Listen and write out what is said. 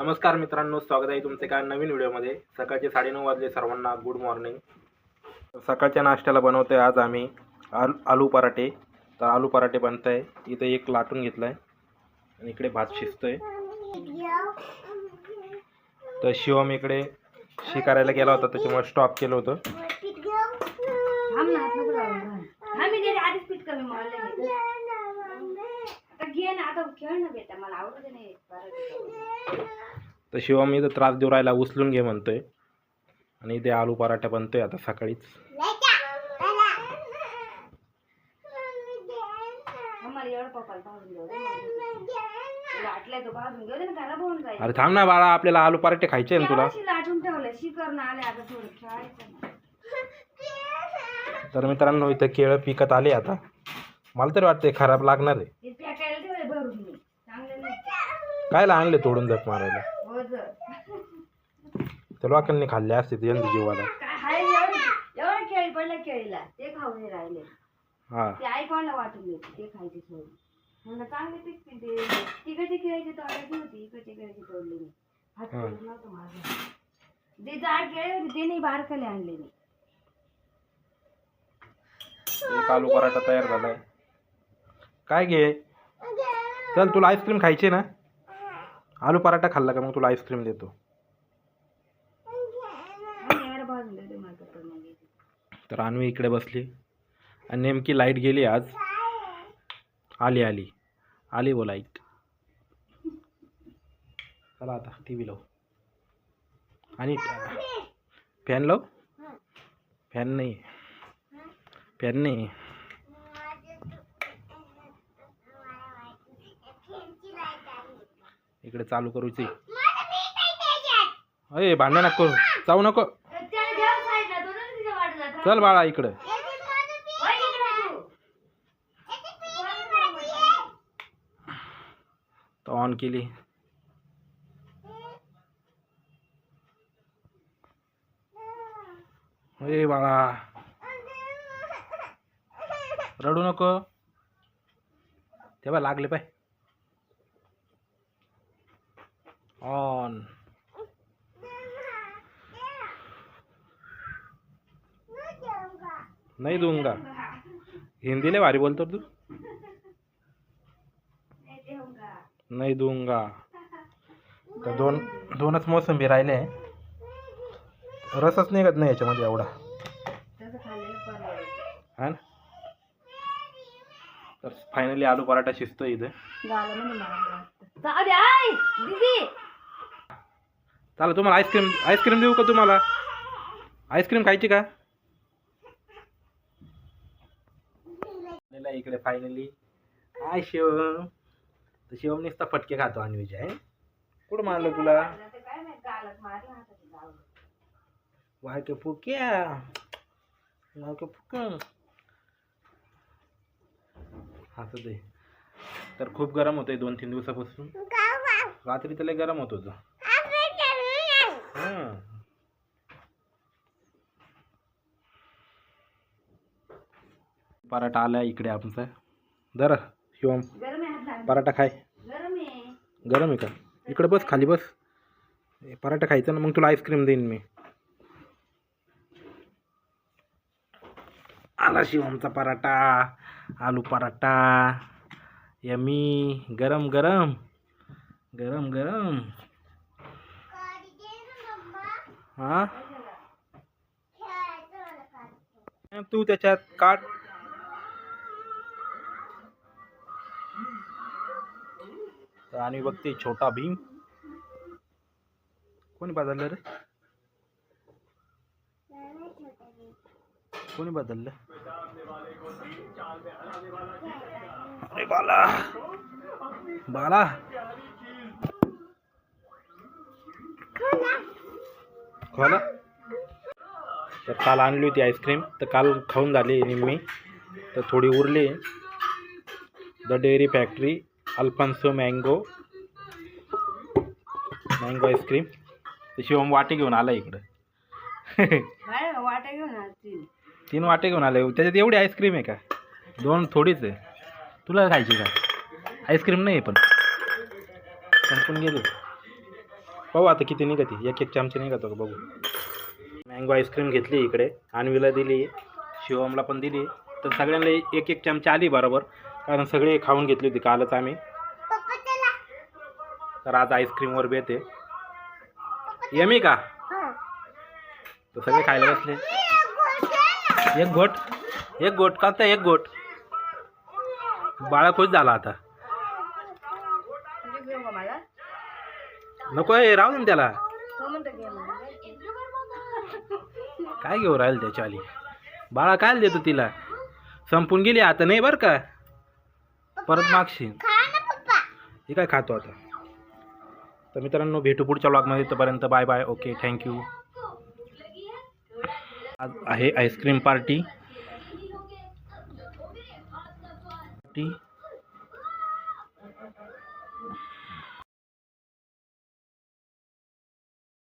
नमस्कार मित्रांनो स्वागत आहे तुमचे काय नवीन व्हिडिओमध्ये. सकाळचे साडेनऊ वाजले सर्वांना गुड मॉर्निंग सकाळच्या नाश्त्याला बनवतोय आज आम्ही आल आलू पराठे. तर आलू पराठे बनत आहे इथं एक लाटून घेतलं आहे आणि इकडे भात शिजतोय. तर शिवम इकडे शिकारायला गेला होता त्याच्यामुळे स्टॉप केलं होतं. थांब घे ना आता खेळ ना बेटा मला आवडत नाही पराठे. तर शिवम इथं त्रास देऊ राहिला उचलून घे म्हणतोय. आणि इथे आलू पराठा बनतोय आता सकाळीच. तो अरे थांब ना बाळा आपल्याला आलू पराठे खायचे ना तुला. केव्हाशी लाटून ठेवलं शिकर ना आले आता थोडं खेळायचं ना. तर मित्रांनो इथं केळं पिकत आले आता. मला तरी वाटतंय खराब लागणार आहे हे फेकायला ठेवले भरून मी चांगले नाही कायला आणले तोडून जप मारायला? हो जर त्या लोकांनी खाल्ले असते ते यांच्या जीवाला. काय हाय एवढं एवढं केळी पडलं केळीला ते खाऊ नाही राहिले हा ते ऐकवायला वाटून देते ते खायचे सोडून म्हणलं चांगले पिकते ते तिकडची केळीची तोडायची होती इकडची केळीची तोडली मी हात नव्हतं माझं जे जाड केळी होती ते नाही बारकले आणले मी एक आलू पराठा तयार झालाय. काय घे? चल तुला आईस्क्रीम खायची ना? आलू पराठा खाल्ला का मग तुला आईस्क्रीम देतो. तर अन्वी इकडे बसली. आणि नेमकी लाइट गेली आज. आली आली. आली वो लाइट चला आता टी व्ही लाव. आणि फॅन लाव. फॅन नाही. फॅन नाही. इकडे चालू करूची. अय भांडण नको. करू जाऊ नको. चल बाळा इकडं. ऑन केली. ए बाळा. रडू नको. तेव्हा लागले पाय. ऑन नाही दूंगा. हिंदीला भारी बोलतो तू. नाही दूंगा. तर दोन दोनच मोसंबी राहिले. रसच निघत नाही याच्यामध्ये एवढा. हा ना? तर फायनली आलू पराठा शिजतो इथे झालं म्हणे मला वाटतं. जाऊ दे, आय, दीदी. चालेल तुम्हाला आईस्क्रीम आईस्क्रीम देऊ का तुम्हाला? आईस्क्रीम खायची का? इकडे फायनली हाय शिवम तर शिवम नुसता फटके खातो आणि विजय कुठं मारलं तुला? वायके फुक्या वाय फुक. फुक्या दे. तर खूप गरम होतंय दोन तीन दिवसापासून. रात्री तर गरम होत होतं. हं. पराठा आला इकडे आमचा. दर शिवम. पराठा खाय. गरम आहे. का? इकडे बस खाली बस. पराठा खायचा ना मग तुला आईस्क्रीम देईन मी. आला शिवमचा पराठा. आलू पराठा. यमी. गरम गरम. गरम गरम. हा? तू त्याच्यात काट। तर आणि बघते छोटा भीम। कोणी बदललं रे कोणी बदललं अरे बाला। बाला। खोला तर काल आणली होती आईस्क्रीम. तर काल खाऊन झाली निम्मी. तर थोडी उरली. The dairy factory Alphonso mango mango ice cream. तर शिवम वाटे घेऊन आला इकडं. वाटा घेऊन. तीन. वाटे घेऊन आले. त्याच्यात एवढी आईस्क्रीम आहे का? दोन थोडीच आहे. तुला खायची का? आईस्क्रीम नाही आहे पण. संपून गेली. पाहू आता किती निघते. एक एक चमचे निघतो का बघू. मँगो आईस्क्रीम घेतली इकडे. आणवीला दिली. शिवमला पण दिली. तर सगळ्यांना एक एक चमचे आली बरोबर. कारण सगळे खाऊन घेतली होती कालच आम्ही. तर आज आईस्क्रीमवर बेते आहे. यमी का? तर सगळे खायला बसले. एक गोट एक गोट का तर एक गोट बाळा खुश झाला आता म्हणजे घेऊ का मला नको आहे राहू दे ना त्याला. तो म्हणतो घे मला काय घेऊ राहील त्याच्या आली बाळा काय देतो तिला? संपून गेली आता नाही बरं का? परत मागशील हे काय खातो आता? तर मित्रांनो भेटू पुढच्या ब्लॉगमध्ये तोपर्यंत बाय बाय ओके थँक्यू आज आहे आईस्क्रीम पार्टी पार्टी